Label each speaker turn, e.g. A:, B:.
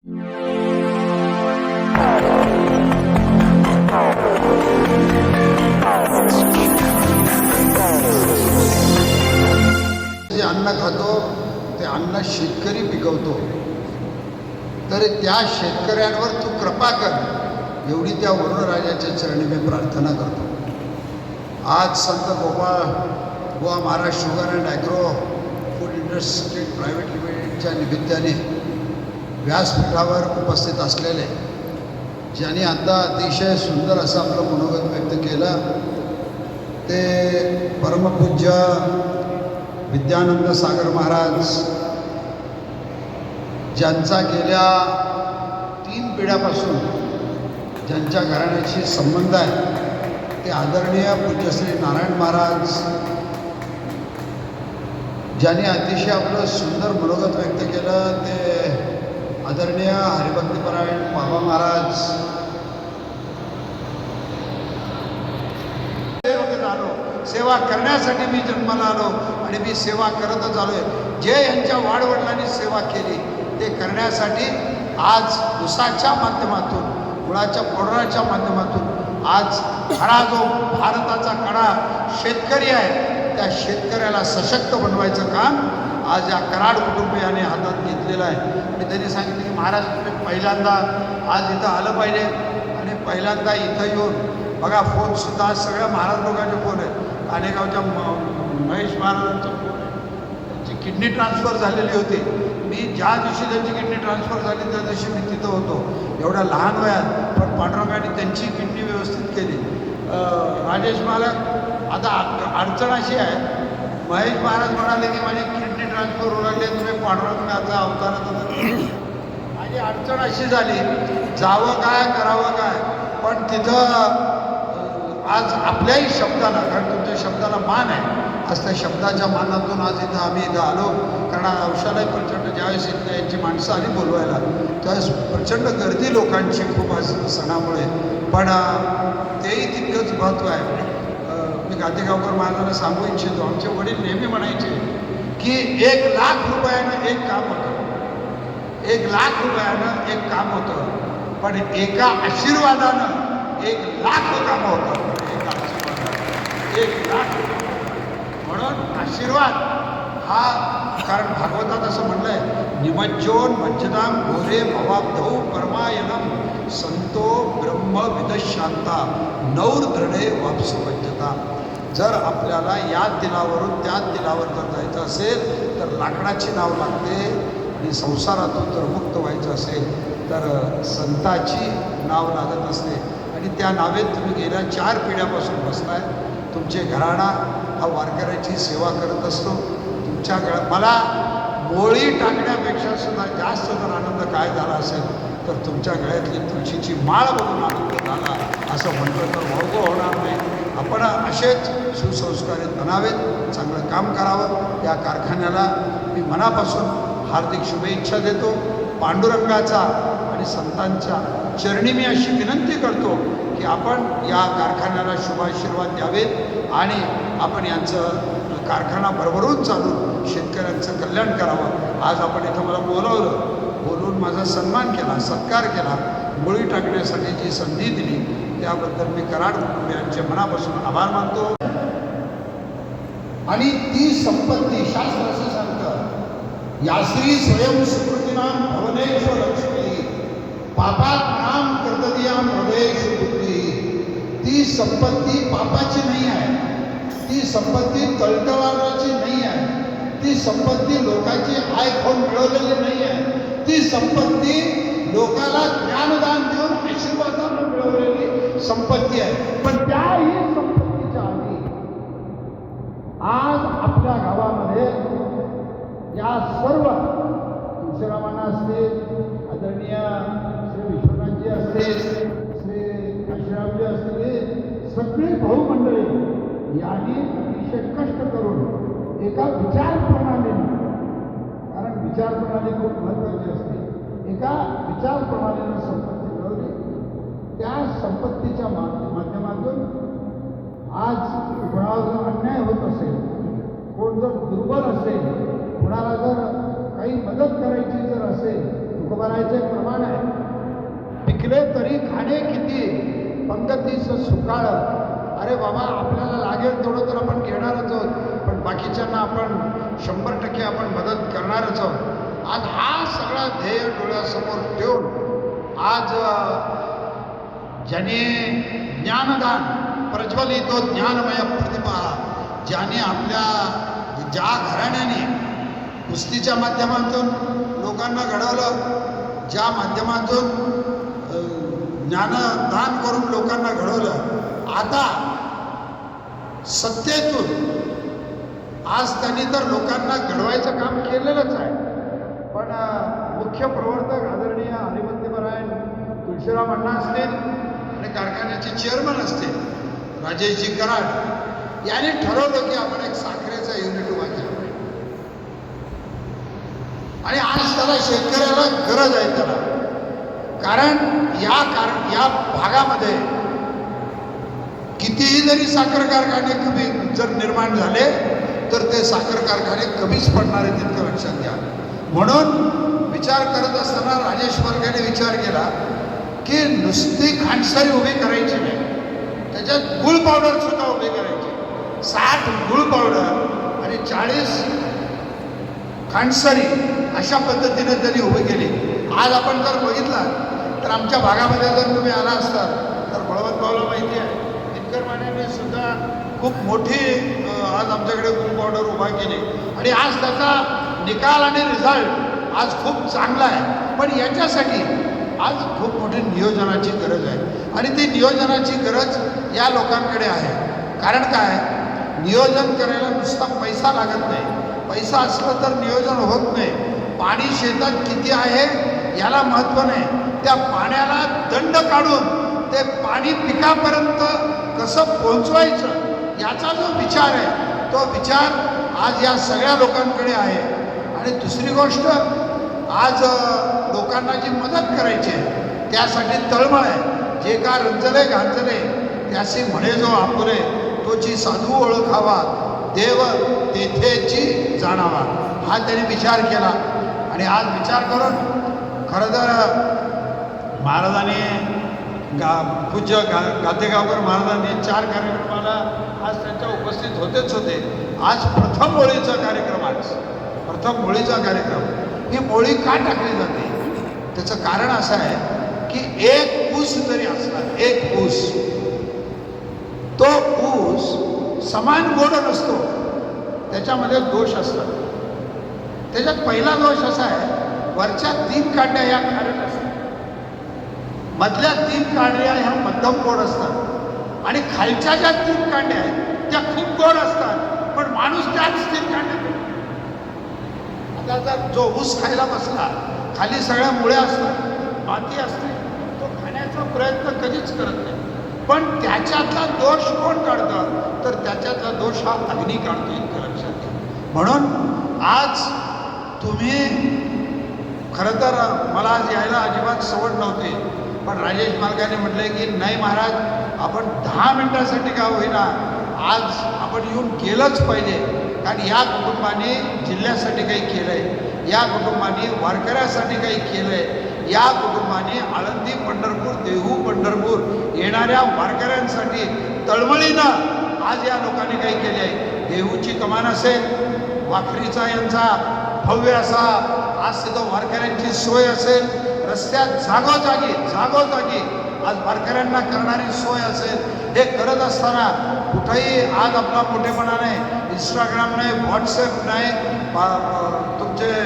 A: जे अन्न खातो ते अन्न शेतकरी पिकवतो. तर त्या शेतकऱ्यांवर तू कृपा कर. एवढी त्या वरुणराजाच्या चरणी मी प्रार्थना करतो. आज Sant Gopal Goa Maharashtra sugar and agro food industry private लिमिटेडच्या निमित्ताने व्यासपीठावर उपस्थित असलेले ज्यांनी आता अतिशय सुंदर असं आपलं मनोगत व्यक्त केलं ते परमपूज्य विद्यानंद सागर महाराज ज्यांचा गेल्या तीन पिढ्यापासून ज्यांच्या घराण्याशी संबंध आहे ते आदरणीय पूज्यश्री नारायण महाराज ज्यांनी अतिशय आपलं सुंदर मनोगत व्यक्त केलं ते आदरणीय हरिभक्तीपरायण बाबा महाराज. आलो सेवा करण्यासाठी मी जन्माला आलो आणि मी सेवा करतच आलो आहे जे यांच्या वाडवडिलांनी सेवा केली ते करण्यासाठी आज उसाच्या माध्यमातून गुळाच्या पोडराच्या माध्यमातून आज खरा जो भारताचा कडा शेतकरी आहे त्या शेतकऱ्याला सशक्त बनवायचं काम आज या कराड कुटुंबियाने हातात घेतलेलं आहे. आणि त्यांनी सांगितलं की महाराज तुम्ही पहिल्यांदा आज इथं आलं पाहिजे आणि पहिल्यांदा इथं येऊन बघा फोनसुद्धा सगळ्या महाराज लोकांचे फोन आहेत. कानेगावच्या म- महेश महाराजांचा फोन त्यांची किडनी ट्रान्सफर झालेली होती. मी ज्या दिवशी त्यांची किडनी ट्रान्सफर झाली त्या दिवशी मी तिथं होतो. एवढ्या लहान वयात पण पांडुरंगाने त्यांची किडनी व्यवस्थित केली. राजेश महाराज आता अडचण अशी आहे. महेश महाराज म्हणाले की माझी किडनी ट्रान्सफर होऊ लागली तुम्ही पांडुरंगाचा अवताराचा आणि अडचण अशी झाली जावं काय करावं काय पण तिथं आज आपल्याही शब्दाला कारण तुमच्या शब्दाला मान आहे. आज त्या शब्दाच्या मानातून आज इथं आम्ही इथं आलो. कारण आज औषधालय प्रचंड ज्यावेळेस इथं यांची माणसं आली बोलवायला त्यावेळेस प्रचंड गर्दी लोकांची खूप आज सणामुळे. पण तेही तितकंच महत्त्व आहे. मी गातेगावकर महाराजांना सांगू इच्छितो आमचे वडील नेहमी म्हणायचे की एक लाख रुपयानं एक काम होतं. एक लाख रुपयानं एक काम होतं. पण एका आशीर्वादानं एक लाख कामं होतं. एका आशीर्वादानं एक लाख म्हणून आशीर्वाद हा कारण भागवतात असं म्हणलंय निमज्जोन मज्जदाम घोरे भवाब्धौ परमायनम संतो ब्रह्म विदशांता नौर दृढे वापस जर आपल्याला या तिलावरून त्या तिलावर जर जायचं असेल तर लाकडाची नाव लागते. आणि संसारातून जर मुक्त व्हायचं असेल तर संताची नाव लागत असते. आणि त्या नावेत तुम्ही गेल्या चार पिढ्यापासून बसताय. तुमचे घराणा हा वारकऱ्याची सेवा करत असतो. तुमच्या गळ्या मला मोळी टाकण्यापेक्षा सुद्धा जास्त जर आनंद काय झाला असेल तर तुमच्या गळ्यातली तुळशीची माळ बघून आनंद झाला. असं म्हटलं तर भोगो होणार नाही. आपण असेच सुसंस्कारित बनावेत चांगलं काम करावं. या कारखान्याला मी मनापासून हार्दिक शुभेच्छा देतो. पांडुरंगाचा आणि संतांच्या चरणी मी अशी विनंती करतो की आपण या कारखान्याला शुभाशीर्वाद द्यावेत आणि आपण यांचं कारखाना भरभरून चालून शेतकऱ्यांचं कल्याण करावं. आज आपण इथं मला बोलवलं बोलून माझा सन्मान केला सत्कार केला. मुळी टाकण्यासाठी जी संधी दिली त्याबद्दल मी कराड कुटुंबियांचे मनापासून आभार मानतो. आणि ती संपत्ती शास्त्र असं सांगतं याश्री स्वयं सुकृतीनाम भवनेश लक्ष्मी पापात नाम कर्तदियाम हृदयेश बुद्धी. ती संपत्ती पापाची नाही आहे ती संपत्ती तळतळाची नाही आहे ती संपत्ती लोकांची आय खाऊन मिळवलेली नाही आहे ती संपत्ती लोकाला ज्ञानदान देऊन आशीर्वाद संपत्ती आहे. पण त्याही संपत्तीच्या आधी आज आपल्या गावामध्ये या सर्व तुळशीरामाना असतील आदरणीय श्री विश्वनाथजी असतील श्री काशीरामजी असतील सगळी भाऊ मंडळी यांनी अतिशय कष्ट करून एका विचार कारण विचार प्रणाली खूप महत्त्वाची असते एका विचार प्रणालीनं संपत्ती त्या संपत्तीच्या मा- माध्यमातून आज कोणावर जर अन्याय होत असेल कोण जर दुर्बल असेल कोणाला जर काही मदत करायची जर असेल तुकोबारायचे भरायचे प्रमाण आहे. पिकले तरी खाणे किती? पंगतीस सुकाळ. अरे बाबा आपल्याला लागेल तेवढं तर आपण घेणारच आहोत पण बाकीच्यांना आपण शंभर टक्के आपण मदत करणारच आहोत. आज हा सगळा ध्येय डोळ्यासमोर ठेवून आज ज्याने ज्ञानदान प्रज्वलितो ज्ञानमय प्रतिभा ज्याने आपल्या ज्या घराण्याने कुस्तीच्या माध्यमातून लोकांना घडवलं ज्या माध्यमातून ज्ञानदान करून लोकांना घडवलं आता सत्तेतून आज त्यांनी तर लोकांना घडवायचं काम केलेलंच आहे. पण मुख्य प्रवर्तक आदरणीय हरिवंतीपरायण तुळशीराम अण्णा असतील कारखान्याचे चेअरमन असतील राजेशजी कराड. यांनी ठरवलं की आपण एक साखरेचा युनिट उभा केला आणि आज त्याला शेतकऱ्याला गरज आहे त्याला. कारण या कार या भागामध्ये कितीही जरी साखर कारखाने कमी जर निर्माण झाले तर ते साखर कारखाने कमीच पडणार आहेत इतकं लक्षात घ्या. म्हणून विचार करत असताना राजेश वर्गाने विचार केला की नुसती खांडसारी उभी करायची नाही. त्याच्यात गुळ पावडर सुद्धा उभी करायची. साठ गुळ पावडर आणि चाळीस खांडसारी अशा पद्धतीने त्यांनी उभी केली. आज आपण जर बघितला तर आमच्या भागामध्ये जर तुम्ही आला असतात तर बळवंत भाऊला माहिती आहे दिनकर सुद्धा खूप मोठी आज आमच्याकडे गुळ पावडर उभा केली. आणि आज त्याचा निकाल आणि रिझल्ट आज खूप चांगला आहे. पण याच्यासाठी आज खूप मोठी नियोजनाची गरज आहे. आणि ती नियोजनाची गरज या लोकांकडे आहे. कारण काय? नियोजन करायला नुसता पैसा लागत नाही. पैसा असलं तर नियोजन होत नाही. पाणी शेतात किती आहे याला महत्त्व नाही. त्या पाण्याला दंड काढून ते पाणी पिकापर्यंत कसं पोहोचवायचं याचा जो विचार आहे तो विचार आज या सगळ्या लोकांकडे आहे. आणि दुसरी गोष्ट आज लोकांना जी मदत करायची आहे त्यासाठी तळमळ आहे. जे का रंजले घांजले त्याशी म्हणे जो आपुरे तोची साधू ओळखावा देव तेथेची जाणावा. हा त्यांनी विचार केला. आणि आज विचार करून खरं तर महाराजांनी गा पूज्य गा गातेगावकर महाराजांनी चार कार्यक्रमाला आज त्यांच्या उपस्थित होतेच होते. आज प्रथम होळीचा कार्यक्रम आज. प्रथम होळीचा कार्यक्रम. ही होळी का टाकली जाते? त्याचं कारण असं आहे की एक ऊस जरी असला एक ऊस तो ऊस समान गोड नसतो. त्याच्यामध्ये दोष असतात. त्याच्यात पहिला दोष असा आहे वरच्या तीन कांड्या या खारट असतात. मधल्या तीन कांड्या ह्या मध्यम गोड असतात. आणि खालच्या ज्या तीन कांड्या आहेत त्या खूप गोड असतात. पण माणूस त्याच तीन कांड्या आता जर जो ऊस खायला बसला खाली सगळ्या मुळ्या असतात माती असते. तो खाण्याचा प्रयत्न कधीच करत नाही. पण त्याच्यातला दोष कोण काढतं? तर त्याच्यातला दोष हा अग्नी काढतो इतकं लक्षात घ्या. म्हणून आज तुम्ही खरं तर मला आज यायला अजिबात सवड नव्हती पण राजेश मालकाने म्हटले की नाही महाराज आपण दहा मिनिटासाठी का होईना आज आपण येऊन गेलंच पाहिजे. कारण या कुटुंबाने जिल्ह्यासाठी काही केलं आहे या कुटुंबाने वारकऱ्यासाठी काही केलं आहे या कुटुंबाने आळंदी पंढरपूर देहू पंढरपूर येणाऱ्या वारकऱ्यांसाठी तळमळीनं आज या लोकांनी काही केले आहे देहूची कमान असेल वाखरीचा यांचा भव्य असा आज तिथं वारकऱ्यांची सोय असेल रस्त्यात जागोजागी जागोजागी आज वारकऱ्यांना करणारी सोय असेल. हे करत असताना कुठंही आज आपला मोठेपणा नाही इंस्टाग्राम नाही व्हॉट्सअप नाही तुमचे